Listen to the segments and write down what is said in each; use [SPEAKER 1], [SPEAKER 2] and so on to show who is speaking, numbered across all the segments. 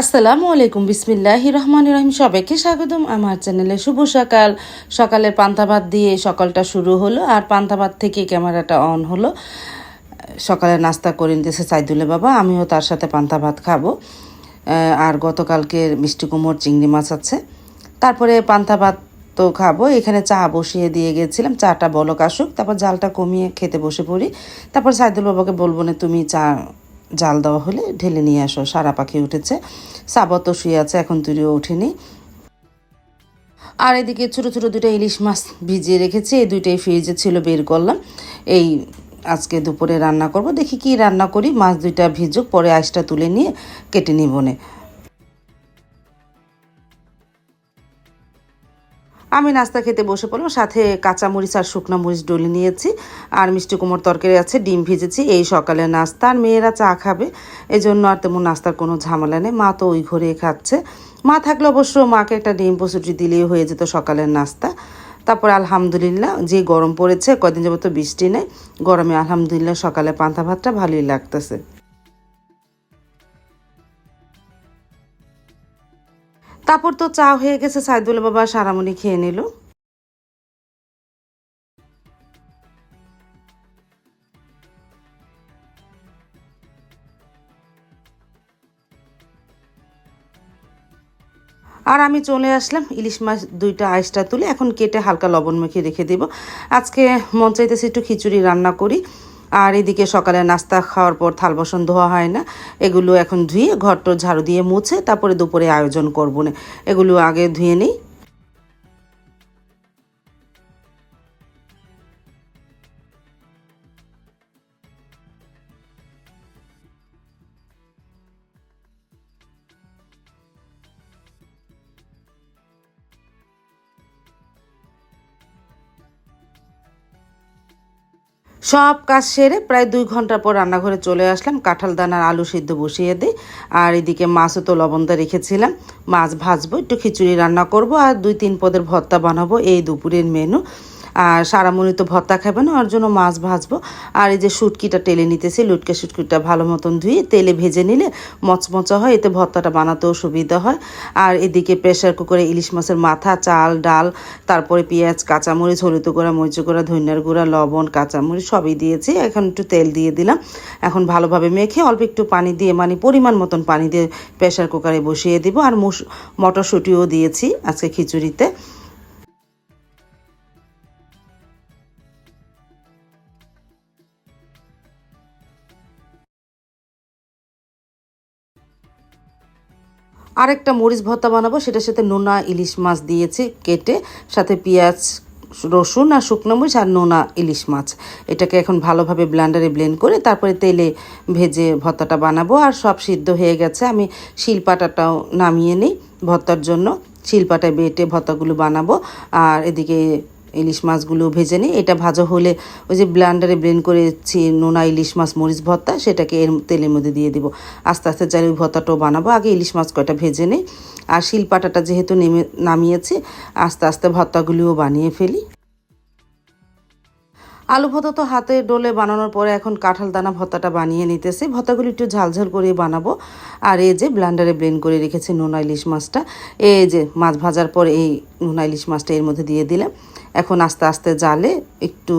[SPEAKER 1] আসসালামু আলাইকুম বিসমিল্লাহি রহমান রহিম। সবাইকে স্বাগতম আমার চ্যানেলে। শুভ সকাল। সকালে পান্তা ভাত দিয়ে সকালটা শুরু হলো আর পান্তা ভাত থেকে ক্যামেরাটা অন হলো। সকালে নাস্তা করে নিতেছে সাইদুলে বাবা, আমিও তার সাথে পান্তা ভাত খাব। আর গতকালকের মিষ্টি কুমড় চিংড়ি মাছ আছে। তারপরে পান্তা ভাত তো খাব। এখানে চা বসিয়ে দিয়ে গেছিলাম। চাটা বলক আসুক, তারপর জালটা কমিয়ে খেতে বসে পড়ি। তারপর সাইদুল বাবাকে বলব না, তুমি চা জাল দেওয়া হলে ঢেলে নিয়ে আসো, সারা পাখি উঠেছে। সাবত শুয়ে আছে, এখন তুইও উঠেনি। আর এদিকে ছোটো ছোটো দুটো ইলিশ মাছ ভিজিয়ে রেখেছি, এই দুইটাই ফ্রিজে ছিল, বের করলাম। এই আজকে দুপুরে রান্না করব, দেখি কি রান্না করি। মাছ দুইটা ভিজুক, পরে আইসটা তুলে নিয়ে কেটে নিবনে। আমি নাস্তা খেতে বসে পড়লাম, সাথে কাঁচা মরিচ আর শুকনো মরিচ ডলে নিয়েছি, আর মিষ্টি কুমোর তরকারি আছে, ডিম ভেজেছি, এই সকালে নাস্তা, আর মেয়েরা চা খাবে এই জন্য আর তেমন নাস্তার কোনো ঝামেলা নেই, মা তো ওই ঘরে খাচ্ছে। মা থাকলে অবশ্য মাকে একটা ডিম পশুটি দিলেই হয়ে যেত সকালের নাস্তা। তারপর আলহামদুলিল্লাহ, যে গরম পড়েছে, কদিন যাবত বৃষ্টি নেই, গরমে আলহামদুলিল্লাহ সকালে পান্তা ভাতটা ভালোই লাগতেছে। তারপর তো চা হয়ে গেছে, সাইদুল বাবা সারামণি খেয়ে নিল। আর আমি চলে আসলাম, ইলিশ মাছ দুইটা আইসটা তুলে, এখন কেটে হালকা লবণ মেখে রেখে দেব। আজকে মন চাইতেছে একটু খিচুড়ি রান্না করি। আর এদিকে সকালে নাস্তা খাওয়ার পর থাল বাসন ধোয়া হয় না। এগুলো এখন ধুয়ে ঘরটো ঝাড়ু দিয়ে মুছে তারপরে দুপুরে আয়োজন করব না। এগুলো আগে ধুয়ে নিই সব কাজ সেরে প্রায় দুই ঘণ্টা পর রান্নাঘরে চলে আসলাম। কাঁঠাল দানার আলু সিদ্ধ বসিয়ে দিই। আর এদিকে মাছও তো লবণটা রেখেছিলাম। মাছ ভাজবো, একটু খিচুড়ি রান্না করব আর দুই তিন পদের ভর্তা বানাবো এই দুপুরের মেনু আর সারামণি তো ভর্তা খাবে না, ওর জন্য মাছ ভাজবো। আর এই যে শুটকিটা টেলে নিতেছি, লুটকে শুটকিটা ভালো মতন ধুয়ে তেলে ভেজে নিলে মচমচা হয়, এতে ভর্তাটা বানাতেও সুবিধা হয়। আর এদিকে প্রেশার কুকারে ইলিশ মাছের মাথা, চাল, ডাল, তারপরে পেঁয়াজ, কাঁচামরিচ, হলুদ গুঁড়া, মরিচ গুঁড়া, ধনিয়ার গুঁড়া, লবণ, কাঁচামরিচ সবই দিয়েছি, এখন একটু তেল দিয়ে দিলাম। এখন ভালোভাবে মেখে অল্প একটু পানি দিয়ে মানে পরিমাণ মতন পানি দিয়ে প্রেশার কুকারে বসিয়ে দিব। আর মটরশুঁটিও দিয়েছি আজকে খিচুড়িতে। আরেকটা মরিচ ভর্তা বানাবো, সেটার সাথে নোনা ইলিশ মাছ দিয়েছি কেটে, সাথে পেঁয়াজ, রসুন আর শুকনো মরিচ আর নোনা ইলিশ মাছ। এটাকে এখন ভালোভাবে ব্লান্ডারে ব্লেন্ড করে তারপরে তেলে ভেজে ভর্তাটা বানাবো। আর সব সিদ্ধ হয়ে গেছে, আমি শিলপাটাটাও নামিয়ে নিই ভর্তার জন্য। শিলপাটায় বেটে ভর্তাগুলো বানাবো। আর এদিকে ইলিশ মাছগুলো ভেজে নিই। এটা ভাজা হলে ওই যে ব্লান্ডারে ব্লেন্ড করেছি নোনা ইলিশ মাছ, মরিচ ভর্তা, সেটাকে এর তেলের মধ্যে দিয়ে দিব। আস্তে আস্তে চাই ওই ভর্তাটাও বানাবো। আগে ইলিশ মাছ কয়টা ভেজে নিই। আর শিলপাটাটা যেহেতু নেমে নামিয়েছি, আস্তে আস্তে ভর্তাগুলিও বানিয়ে ফেলি। আলু ভর্তা তো হাতে ডোলে বানানোর পরে এখন কাঁঠাল দানা ভর্তাটা বানিয়ে নিতেছি। ভর্তাগুলি একটু ঝালঝাল করে বানাবো। আর এই যে ব্লান্ডারে ব্লেন্ড করে রেখেছি নোনা ইলিশ মাছটা। এই যে মাছ ভাজার পর এই নোনা ইলিশ মাছটা এর মধ্যে দিয়ে দিলাম। এখন আস্তে আস্তে জালে একটু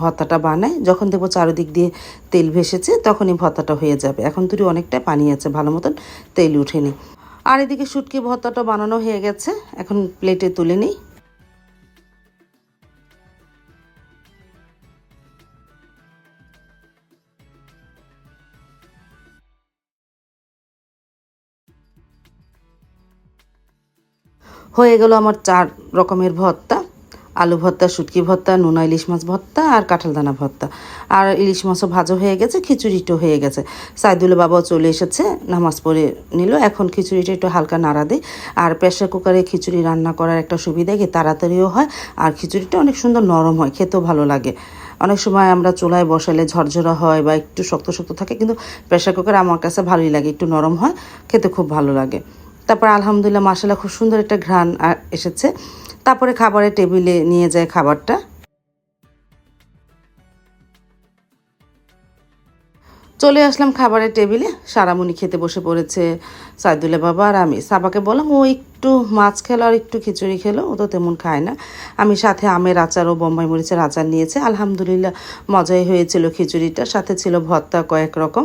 [SPEAKER 1] ভর্তাটা বানায়। যখন দেখব চারিদিক দিয়ে তেল ভেসেছে, তখনই ভর্তাটা হয়ে যাবে। এখন তুই অনেকটা পানি আছে ভালো মতন, তেল উঠেনি। আর এদিকে শুটকি ভর্তাটা বানানো হয়ে গেছে। এখন প্লেটে তুলে নিই। হয়ে গেল আমার চার রকমের ভর্তা। আলু ভর্তা, শুটকি ভর্তা, নোনা ইলিশ মাছ ভর্তা আর কাঁঠাল দানা ভর্তা। আর ইলিশ মাছও ভাজা হয়ে গেছে, খিচুড়িটাও হয়ে গেছে। সাইদুল বাবাও চলে এসেছে, নামাজ পড়ে নিল। এখন খিচুড়িটা একটু হালকা নাড়া দেয় আর প্রেশার কুকারে খিচুড়ি রান্না করার একটা সুবিধা, কি তাড়াতাড়িও হয় আর খিচুড়িটা অনেক সুন্দর নরম হয়, খেতেও ভালো লাগে। অনেক সময় আমরা চুলায় বসালে ঝরঝরা হয় বা একটু শক্ত শক্ত থাকে, কিন্তু প্রেশার কুকার আমার কাছে ভালোই লাগে, একটু নরম হয়, খেতে খুব ভালো লাগে। তারপর আলহামদুলিল্লাহ মাসালা খুব সুন্দর একটা ঘ্রাণ এসেছে। তারপরে খাবারের টেবিলে নিয়ে যায় খাবারটা। চলে আসলাম খাবারের টেবিলে। সারামণি খেতে বসে পড়েছে সাইদুল্লাহ বাবা আর আমি। সাবাকে বললাম, ও একটু মাছ খেলো আর একটু খিচুড়ি খেলো। ও তো তেমন খায় না। আমি সাথে আমের আচার ও বোম্বাই মরিচের আচার নিয়েছে। আলহামদুলিল্লাহ মজাই হয়েছিল খিচুড়িটা। সাথে ছিল ভর্তা কয়েক রকম।